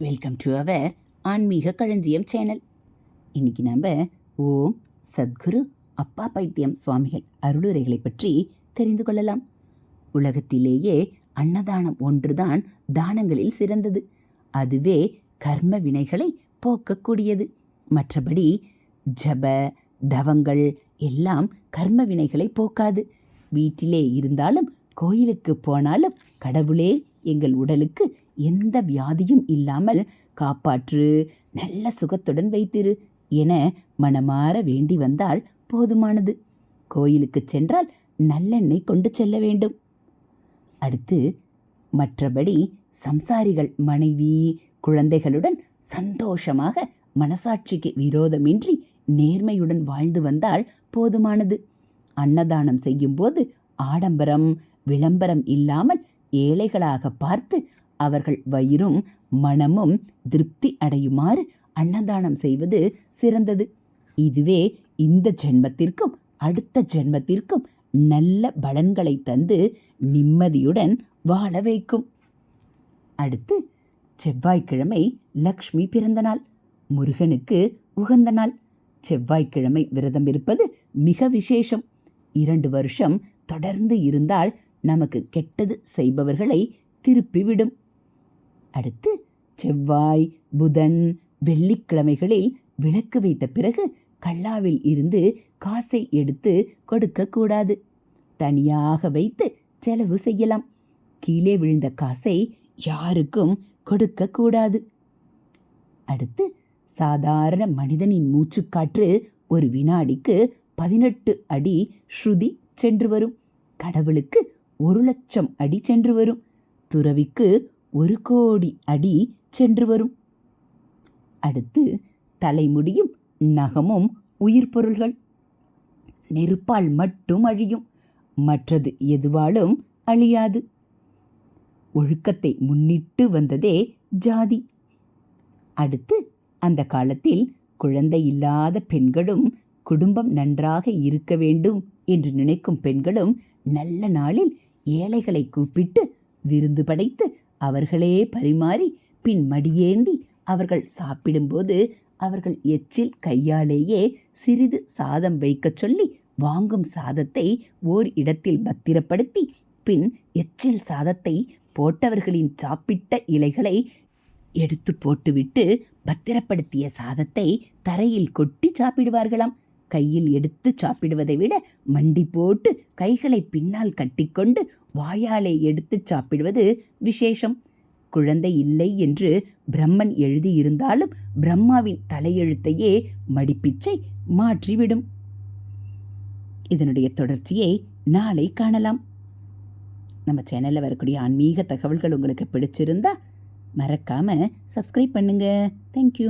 Welcome to our ஆன்மீக களஞ்சியம் channel இன்னைக்கு நம்ம ஓம் சத்குரு அப்பா பைத்தியம் சுவாமிகள் அருளுரைகளை பற்றி தெரிந்து கொள்ளலாம். உலகத்திலேயே அன்னதானம் ஒன்றுதான் தானங்களில் சிறந்தது. அதுவே கர்ம வினைகளை போக்கக்கூடியது. மற்றபடி ஜப தவங்கள் எல்லாம் கர்ம வினைகளை போக்காது. வீட்டிலே இருந்தாலும் கோயிலுக்கு போனாலும் கடவுளே எங்கள் உடலுக்கு எந்த வியாதியும் இல்லாமல் காப்பாற்று நல்ல சுகத்துடன் வைத்திரு என மனமாற வேண்டி வந்தால் போதுமானது. கோயிலுக்கு சென்றால் நல்லெண்ணெய் கொண்டு செல்ல வேண்டும். அடுத்து மற்றபடி சம்சாரிகள் மனைவி குழந்தைகளுடன் சந்தோஷமாக மனசாட்சிக்கு விரோதமின்றி நேர்மையுடன் வாழ்ந்து வந்தால் போதுமானது. அன்னதானம் செய்யும்போது ஆடம்பரம் விளம்பரம் இல்லாமல் ஏழைகளாக பார்த்து அவர்கள் வயிறும் மனமும் திருப்தி அடையுமாறு அன்னதானம் செய்வது சிறந்தது. இதுவே இந்த ஜென்மத்திற்கும் அடுத்த ஜென்மத்திற்கும் நல்ல பலன்களை தந்து நிம்மதியுடன் வாழ வைக்கும். அடுத்து செவ்வாய்க்கிழமை லக்ஷ்மி பிறந்த நாள் முருகனுக்கு உகந்த நாள். செவ்வாய்க்கிழமை விரதம் இருப்பது மிக விசேஷம். இரண்டு வருஷம் தொடர்ந்து இருந்தால் நமக்கு கெட்டது செய்பவர்களை திருப்பிவிடும். அடுத்து செவ்வாய் புதன் வெள்ளிக்கிழமைகளில் விளக்கு வைத்த பிறகு கல்லாவில் இருந்து காசை எடுத்து கொடுக்கக்கூடாது. தனியாக வைத்து செலவு செய்யலாம். கீழே விழுந்த காசை யாருக்கும் கொடுக்கக்கூடாது. அடுத்து சாதாரண மனிதனின் மூச்சுக்காற்று ஒரு வினாடிக்கு பதினெட்டு அடி ஸ்ருதி சென்று வரும். கடவுளுக்கு ஒரு லட்சம் அடி சென்று வரும். துறவிக்கு ஒரு கோடி அடி சென்று வரும். அடுத்து தலைமுடியும் நகமும் உயிர் பொருள்கள். நெருப்பால் மட்டும் அழியும். மற்றது எதுவாலும் அழியாது. ஒழுக்கத்தை முன்னிட்டு வந்ததே ஜாதி. அடுத்து அந்த காலத்தில் குழந்தை இல்லாத பெண்களும் குடும்பம் நன்றாக இருக்க வேண்டும் என்று நினைக்கும் பெண்களும் நல்ல நாளில் ஏழைகளை கூப்பிட்டு விருந்து படைத்து அவர்களே பரிமாறி பின் மடியேந்தி அவர்கள் சாப்பிடும்போது அவர்கள் எச்சில் கையாலேயே சிறிது சாதம் வைக்கச் சொல்லி வாங்கும் சாதத்தை ஓர் இடத்தில் பத்திரப்படுத்தி பின் எச்சில் சாதத்தை போட்டவர்களின் சாப்பிட்ட இலைகளை எடுத்து போட்டுவிட்டு பத்திரப்படுத்திய சாதத்தை தரையில் கொட்டி சாப்பிடுவார்களாம். கையில் எடுத்து சாப்பிடுவதை விட மண்டி போட்டு கைகளை பின்னால் கட்டிக்கொண்டு வாயாலே எடுத்து சாப்பிடுவது விசேஷம். குழந்தை இல்லை என்று பிரம்மன் எழுதியிருந்தாலும் பிரம்மாவின் தலையெழுத்தையே மடிப்பிச்சை மாற்றிவிடும். இதனுடைய தொடர்ச்சியை நாளை காணலாம். நம்ம சேனலில் வரக்கூடிய ஆன்மீக தகவல்கள் உங்களுக்கு பிடிச்சிருந்தா மறக்காம சப்ஸ்கிரைப் பண்ணுங்க. தேங்க்யூ